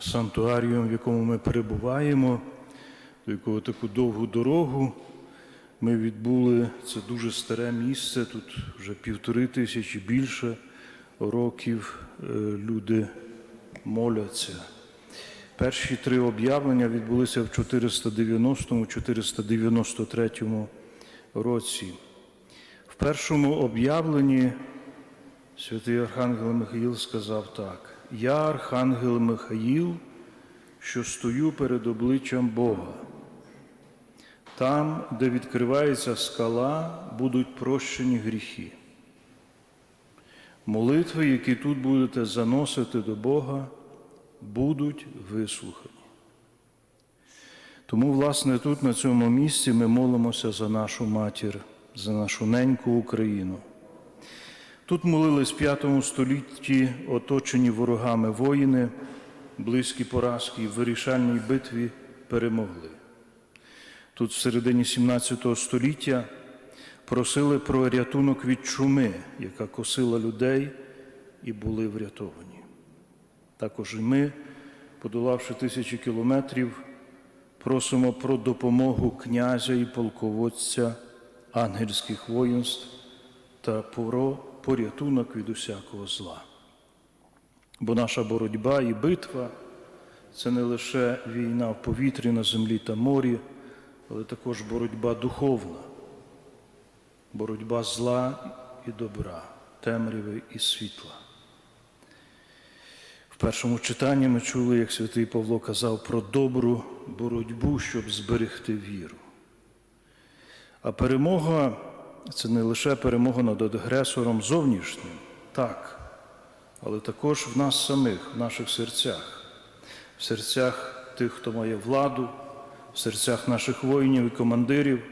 санктуаріум, в якому ми перебуваємо, до якого таку довгу дорогу ми відбули. Це дуже старе місце, тут вже півтори тисячі більше років е, люди моляться. Перші три об'явлення відбулися в 490-493 році. В першому об'явленні святий Архангел Михаїл сказав так: Я, Архангел Михаїл, що стою перед обличчям Бога. Там, де відкривається скала, будуть прощені гріхи. Молитви, які тут будете заносити до Бога, будуть вислухані. Тому, власне, тут, на цьому місці, ми молимося за нашу матір, за нашу неньку Україну. Тут молились в V столітті оточені ворогами воїни, близькі поразки в вирішальній битві перемогли. Тут в середині 17 століття просили про рятунок від чуми, яка косила людей, і були врятовані. Також і ми, подолавши тисячі кілометрів, просимо про допомогу князя і полководця ангельських воїнств та порятунок від усякого зла. Бо наша боротьба і битва це не лише війна в повітрі, на землі та морі, але також боротьба духовна, боротьба зла і добра, темряви і світла. В першому читанні ми чули, як святий Павло казав про добру боротьбу, щоб зберегти віру. А перемога це не лише перемога над агресором зовнішнім, так, але також в нас самих, в наших серцях, в серцях тих, хто має владу, в серцях наших воїнів і командирів,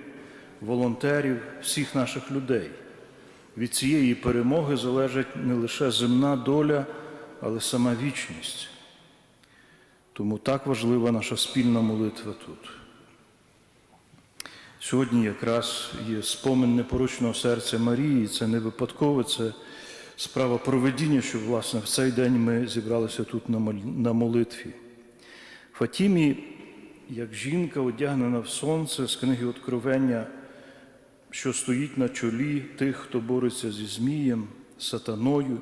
волонтерів, всіх наших людей. Від цієї перемоги залежить не лише земна доля, але сама вічність. Тому так важлива наша спільна молитва тут. Сьогодні якраз є спомин непорочного серця Марії. Це не випадково, це справа проведіння, що власне в цей день ми зібралися тут на мол- на молитві. Фатімі, як жінка, одягнена в сонце з книги Откровення, що стоїть на чолі тих, хто бореться зі Змієм, сатаною,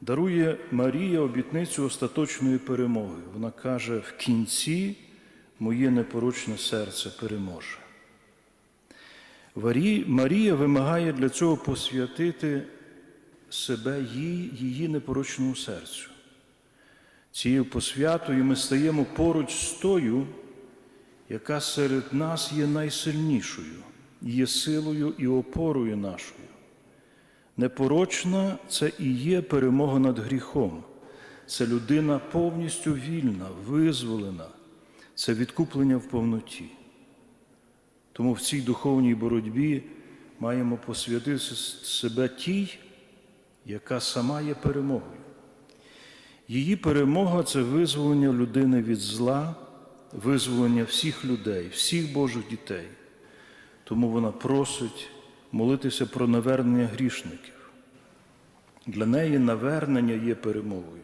дарує Марія обітницю остаточної перемоги. Вона каже: в кінці моє непорочне серце переможе. Марія вимагає для цього посвятити себе їй, її непорочному серцю. Цією посвятою ми стаємо поруч з тою, яка серед нас є найсильнішою, є силою і опорою нашою. Непорочна це і є перемога над гріхом. Це людина повністю вільна, визволена, це відкуплення в повноті. Тому в цій духовній боротьбі маємо посвятити себе тій, яка сама є перемогою. Її перемога це визволення людини від зла, визволення всіх людей, всіх Божих дітей. Тому вона просить молитися про навернення грішників. Для неї навернення є перемогою.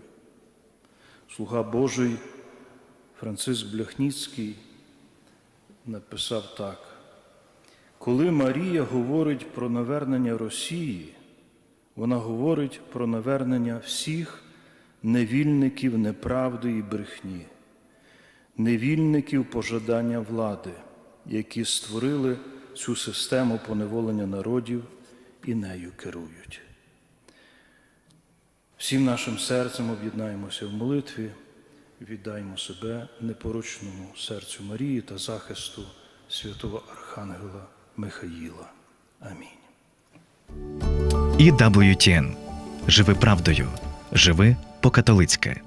Слуга Божий Франциск Бляхніцький написав так. Коли Марія говорить про навернення Росії, вона говорить про навернення всіх невільників неправди і брехні, невільників пожадання влади, які створили цю систему поневолення народів і нею керують. Всім нашим серцем об'єднаємося в молитві, віддаємо себе непорочному серцю Марії та захисту святого Архангела Михаїла. Амінь. І WTN. Живи правдою. Живи по-католицьки.